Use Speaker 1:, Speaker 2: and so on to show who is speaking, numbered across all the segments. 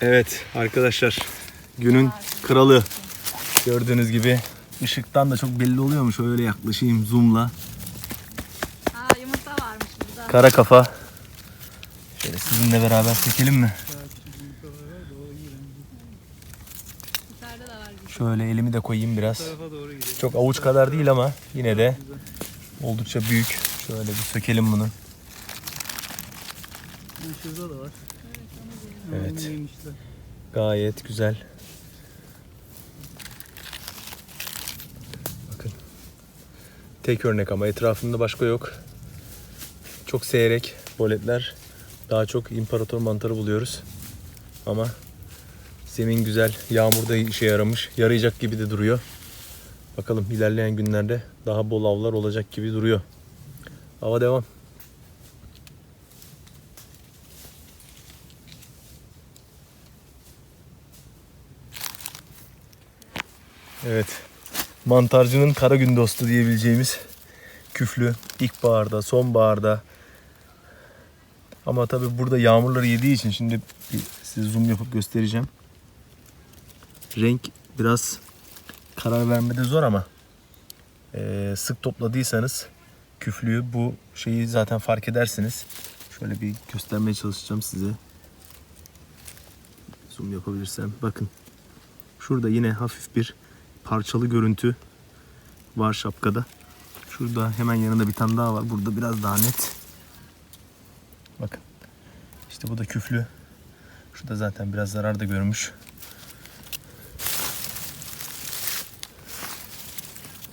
Speaker 1: Evet arkadaşlar günün kralı. Gördüğünüz gibi ışıktan da çok belli oluyormuş. Öyle yaklaşayım zoomla.
Speaker 2: Aa yumurta varmış burada.
Speaker 1: Kara kafa. Şöyle sizinle beraber çekelim mi?
Speaker 2: Yukarıda da var bir
Speaker 1: Şöyle elimi de koyayım biraz.
Speaker 3: tarafa doğru gidelim.
Speaker 1: Çok avuç kadar değil ama yine de oldukça büyük. Şöyle bir sökelim bunu.
Speaker 3: Şurada da var.
Speaker 1: Evet. Gayet güzel. Bakın. Tek örnek ama etrafında başka yok. Çok seyrek boletler. Daha çok imparator mantarı buluyoruz. Ama zemin güzel. Yağmurda işe yaramış. Yarayacak gibi de duruyor. Bakalım ilerleyen günlerde daha bol avlar olacak gibi duruyor. Hava devam. Evet. Mantarcının kara gün dostu diyebileceğimiz küflü ilkbaharda, sonbaharda. Ama tabi burada yağmurları yediği için şimdi size zoom yapıp göstereceğim. Renk biraz karar vermede zor ama eee, sık topladıysanız küflüğü bu şeyi zaten fark edersiniz. Şöyle bir göstermeye çalışacağım size. Zoom yapabilirsem. Bakın. Şurada yine hafif bir parçalı görüntü var şapkada. Şurada hemen yanında bir tane daha var. Burada biraz daha net. Bakın. İşte bu da küflü. Şurada zaten biraz zarar da görmüş.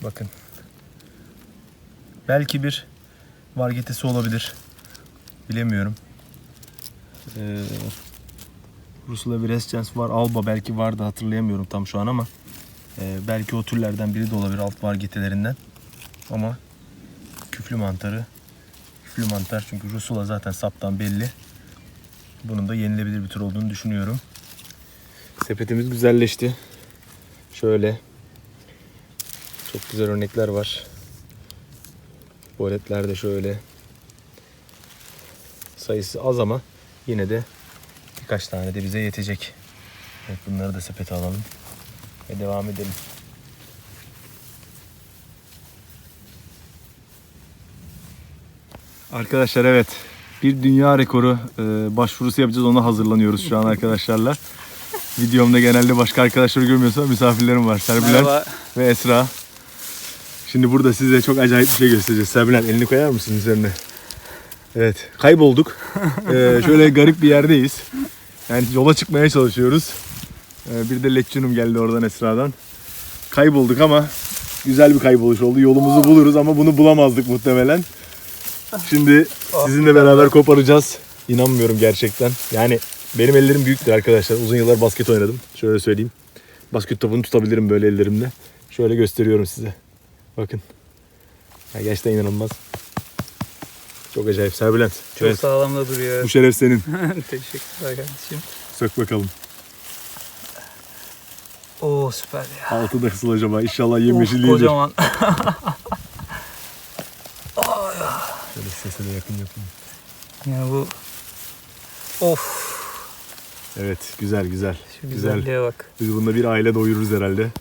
Speaker 1: Bakın. Belki bir vargetesi olabilir. Bilemiyorum. Ee, Rusula Virescens var. Alba belki vardı hatırlayamıyorum tam şu an ama ee, belki o türlerden biri de olabilir alt vargetelerinden. Ama küflü mantarı küflü mantar çünkü Rusula zaten saptan belli. Bunun da yenilebilir bir tür olduğunu düşünüyorum. Sepetimiz güzelleşti. Şöyle çok güzel örnekler var. Boletler de şöyle. Sayısı az ama yine de birkaç tane de bize yetecek. Evet bunları da sepete alalım ve devam edelim. Arkadaşlar evet bir dünya rekoru e, başvurusu yapacağız ona hazırlanıyoruz şu an arkadaşlarla. Videomda genelde başka arkadaşları görmüyorsa misafirlerim var. Serbilen ve Esra. Şimdi burada size çok acayip bir şey göstereceğiz. Serbilen elini koyar mısın üzerine? Evet kaybolduk. Ee, şöyle garip bir yerdeyiz. Yani yola çıkmaya çalışıyoruz. Ee, bir de Lectunum geldi oradan Esra'dan. Kaybolduk ama güzel bir kayboluş oldu. Yolumuzu buluruz ama bunu bulamazdık muhtemelen. Şimdi sizinle beraber koparacağız. İnanmıyorum gerçekten. Yani benim ellerim büyüktür arkadaşlar. Uzun yıllar basket oynadım. Şöyle söyleyeyim. Basket topunu tutabilirim böyle ellerimle. Şöyle gösteriyorum size. Bakın. Ya gerçekten inanılmaz. Çok acayip. Serbülent.
Speaker 3: Çok
Speaker 1: Evet,
Speaker 3: sağlam da duruyor.
Speaker 1: bu şeref senin.
Speaker 3: Teşekkürler kardeşim.
Speaker 1: Sök bakalım.
Speaker 3: Oo süper ya.
Speaker 1: Altı da kısıl acaba. İnşallah yemyeşil değildir.
Speaker 3: kocaman.
Speaker 1: Şöyle sese de yakın yapayım.
Speaker 3: yani bu Of
Speaker 1: Evet güzel güzel.
Speaker 3: şu
Speaker 1: Güzel.
Speaker 3: güzelliğe bak.
Speaker 1: Biz bunda bir aile doyururuz herhalde.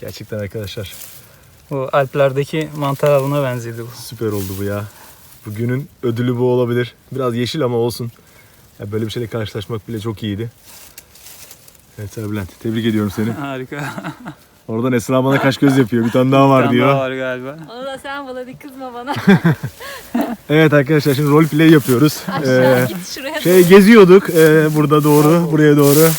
Speaker 1: Gerçekten arkadaşlar
Speaker 3: Bu Alplerdeki mantar avına benzedi bu.
Speaker 1: süper oldu bu ya. Bugünün ödülü bu olabilir. Biraz yeşil ama olsun. Ya böyle bir şeyle karşılaşmak bile çok iyiydi. Evet Serbülent tebrik ediyorum seni.
Speaker 3: Harika.
Speaker 1: Oradan Esra bana kaş göz yapıyor. Bir tane daha var
Speaker 3: Bir tane
Speaker 1: diyor.
Speaker 3: daha var galiba.
Speaker 2: Onu da sen bul hadi kızma bana.
Speaker 1: Evet arkadaşlar şimdi role play yapıyoruz.
Speaker 2: Aşağı
Speaker 1: Ee,
Speaker 2: git şuraya.
Speaker 1: şey geziyorduk ee, burada doğru buraya doğru.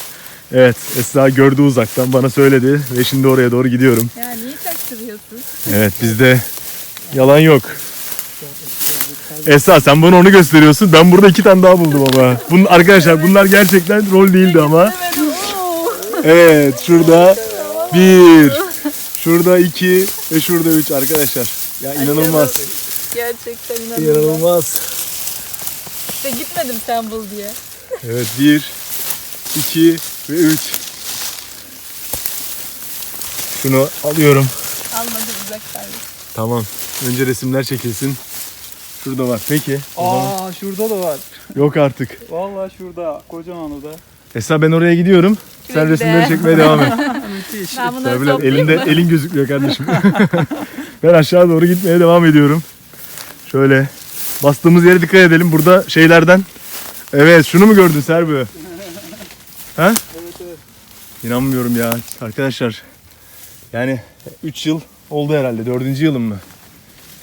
Speaker 1: Evet Esra gördü uzaktan bana söyledi ve şimdi oraya doğru gidiyorum.
Speaker 2: Ya niye kaçırıyorsun?
Speaker 1: Evet bizde yalan yok. Esra sen bana onu gösteriyorsun. Ben burada iki tane daha buldum ama. Bunun, arkadaşlar bunlar gerçekten rol değildi ama. Evet şurada bir, şurada iki ve şurada üç arkadaşlar. Ya inanılmaz.
Speaker 2: Gerçekten inanılmaz.
Speaker 1: İnanılmaz.
Speaker 2: İşte gitmedim sen bul diye.
Speaker 1: Evet bir, iki ve üç. Şunu alıyorum.
Speaker 2: Almadı uzaktan.
Speaker 1: Tamam. Önce resimler çekilsin. Şurada var. Peki. o zaman-
Speaker 3: Aa şurada da var.
Speaker 1: Yok artık.
Speaker 3: Vallahi şurada kocaman o da.
Speaker 1: Esra ben oraya gidiyorum. Sen
Speaker 2: Güle
Speaker 1: resimleri çekmeye devam et.
Speaker 3: Müthiş.
Speaker 2: Ben bunları toplayayım
Speaker 1: elinde
Speaker 2: mı?
Speaker 1: elin gözükmüyor kardeşim. ben aşağı doğru gitmeye devam ediyorum. Şöyle bastığımız yere dikkat edelim. Burada şeylerden. Evet şunu mu gördün Serbi? Ha?
Speaker 3: Evet evet.
Speaker 1: İnanmıyorum ya arkadaşlar. Yani 3 yıl oldu herhalde. 4. yılım mı?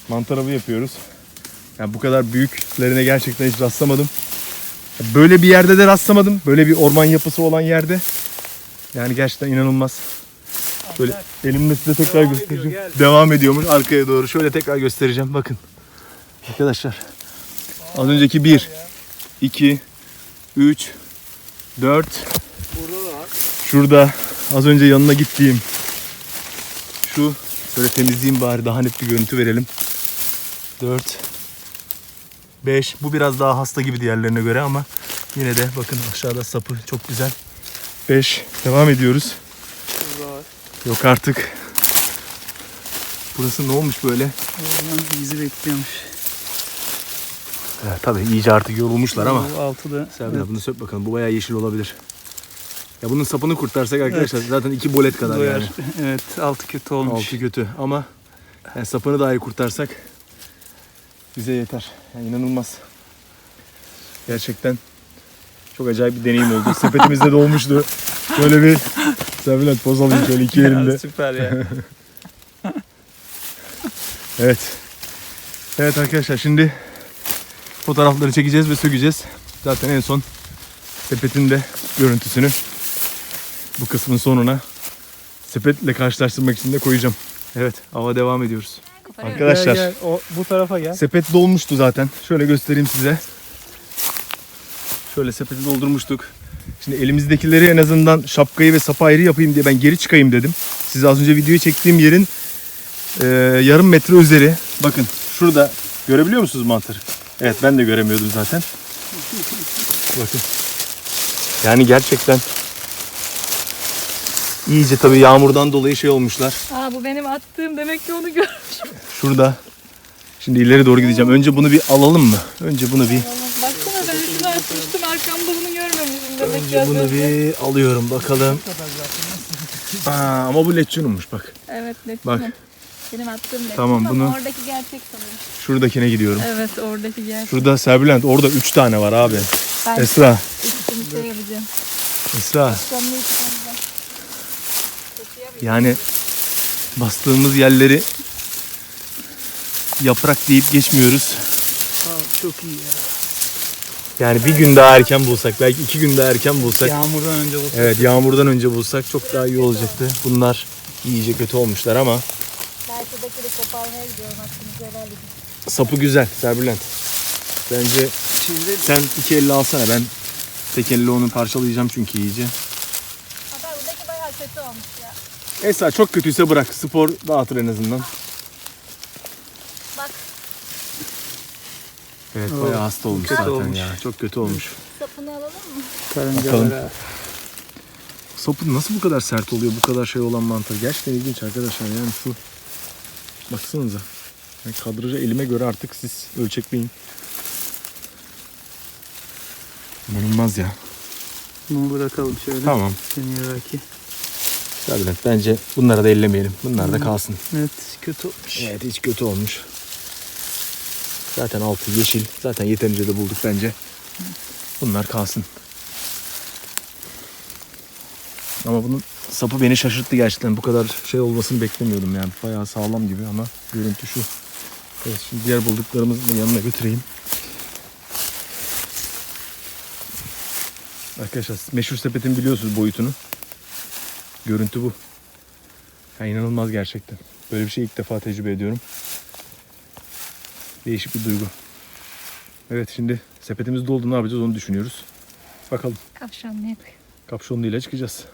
Speaker 1: Mantar avı yapıyoruz. Yani bu kadar büyüklerine gerçekten hiç rastlamadım. Böyle bir yerde de rastlamadım. Böyle bir orman yapısı olan yerde. Yani gerçekten inanılmaz. Böyle elimde size tekrar
Speaker 3: Devam
Speaker 1: göstereceğim.
Speaker 3: ediyor, gel.
Speaker 1: Devam ediyormuş arkaya doğru. Şöyle tekrar göstereceğim. Bakın. Arkadaşlar. Az önceki 1, 2, 3, 4,
Speaker 3: Burada da var.
Speaker 1: Şurada az önce yanına gittiğim şu şöyle temizleyeyim bari daha net bir görüntü verelim. 4 5 bu biraz daha hasta gibi diğerlerine göre ama yine de bakın aşağıda sapı çok güzel. 5 devam ediyoruz.
Speaker 3: Var.
Speaker 1: Yok artık. Burası ne olmuş böyle?
Speaker 3: Oradan bizi bekliyormuş.
Speaker 1: Evet, tabii iyice artık yorulmuşlar ama.
Speaker 3: Bu altı da.
Speaker 1: Serbi
Speaker 3: evet,
Speaker 1: bunu söp bakalım. Bu bayağı yeşil olabilir. Ya bunun sapını kurtarsak arkadaşlar zaten iki bolet kadar
Speaker 3: doyar.
Speaker 1: yani.
Speaker 3: Evet altı kötü olmuş.
Speaker 1: Altı kötü ama yani sapını dahi kurtarsak bize yeter. Yani inanılmaz. Gerçekten çok acayip bir deneyim oldu. Sepetimizde de olmuştu. Şöyle bir Serbilet poz alayım şöyle iki elimde.
Speaker 3: süper ya.
Speaker 1: Evet. Evet arkadaşlar şimdi fotoğrafları çekeceğiz ve sökeceğiz. Zaten en son sepetin de görüntüsünü bu kısmın sonuna sepetle karşılaştırmak için de koyacağım. Evet hava devam ediyoruz. Arkadaşlar.
Speaker 3: Gel, gel. O, bu tarafa gel.
Speaker 1: Sepet dolmuştu zaten. Şöyle göstereyim size. Şöyle sepeti doldurmuştuk. Şimdi elimizdekileri en azından şapkayı ve sapı ayrı yapayım diye ben geri çıkayım dedim. Size az önce videoyu çektiğim yerin e, yarım metre üzeri. Bakın şurada görebiliyor musunuz mantarı? Evet ben de göremiyordum zaten. Bakın. Yani gerçekten iyice tabii yağmurdan dolayı şey olmuşlar.
Speaker 2: Aa bu benim attığım demek ki onu gör.
Speaker 1: Şurada. Şimdi ileri doğru gideceğim. Önce bunu bir alalım mı? Önce bunu bir
Speaker 2: Baksana ben şunu atmıştım arkamda bunu görmemişim demek ki
Speaker 1: önce bunu
Speaker 2: önce.
Speaker 1: bir alıyorum bakalım. Aa, ama bu leçunumuş bak.
Speaker 2: Evet net.
Speaker 1: Bak.
Speaker 2: Benim attığım net.
Speaker 1: Tamam,
Speaker 2: Ama
Speaker 1: bunu-
Speaker 2: Oradaki gerçek sanırım.
Speaker 1: Şuradakine gidiyorum.
Speaker 2: Evet oradaki gerçek.
Speaker 1: Şurada Serbülent orada 3 tane var abi.
Speaker 2: Ben
Speaker 1: Esra.
Speaker 2: ikisini şey yapacağım.
Speaker 1: Esra.
Speaker 2: Çıkaracağım.
Speaker 1: Yani bastığımız yerleri yaprak deyip geçmiyoruz.
Speaker 3: Aa, çok iyi ya.
Speaker 1: Yani bir gün daha erken bulsak, belki iki gün daha erken bulsak.
Speaker 3: Yağmurdan önce bu.
Speaker 1: Evet yağmurdan önce bulsak çok daha iyi olacaktı. Bunlar iyice kötü olmuşlar ama
Speaker 2: Ben şuradakileri koparmaya gidiyorum aklınızı helal edin.
Speaker 1: sapı güzel Serbülent. Bence
Speaker 3: Şimdi
Speaker 1: sen iki elle alsana ben tek elle onu parçalayacağım çünkü iyice.
Speaker 2: Hatta buradaki bayağı kötü olmuş ya.
Speaker 1: Esra çok kötüyse bırak. Spor dağıtır en azından.
Speaker 2: Bak
Speaker 1: Evet
Speaker 3: Oo,
Speaker 1: bayağı hasta olmuş
Speaker 3: kötü
Speaker 1: zaten
Speaker 3: olmuş.
Speaker 1: ya. Çok kötü olmuş.
Speaker 2: sapını alalım mı?
Speaker 1: Bakalım.
Speaker 3: karıncalar ha.
Speaker 1: Sapı nasıl bu kadar sert oluyor bu kadar şey olan mantar? Gerçekten ilginç arkadaşlar yani şu. Baksanıza. Yani kadraja elime göre artık siz ölçekleyin. İnanılmaz ya.
Speaker 3: Bunu bırakalım şöyle.
Speaker 1: Tamam.
Speaker 3: Seneye belki.
Speaker 1: Bülent bence bunlara da ellemeyelim. Bunlar da kalsın.
Speaker 3: Evet kötü olmuş.
Speaker 1: Evet hiç kötü olmuş. Zaten altı yeşil. Zaten yeterince de bulduk bence. Bunlar kalsın. Ama bunun sapı beni şaşırttı gerçekten. Bu kadar şey olmasını beklemiyordum yani. Bayağı sağlam gibi ama görüntü şu. Evet şimdi diğer bulduklarımızın da yanına götüreyim. Arkadaşlar meşhur sepetin biliyorsunuz boyutunu. Görüntü bu. Ya inanılmaz gerçekten. Böyle bir şey ilk defa tecrübe ediyorum. Değişik bir duygu. Evet şimdi sepetimiz doldu ne yapacağız onu düşünüyoruz. Bakalım
Speaker 2: Kapşonlu yapıyor.
Speaker 1: kapşonluyla çıkacağız.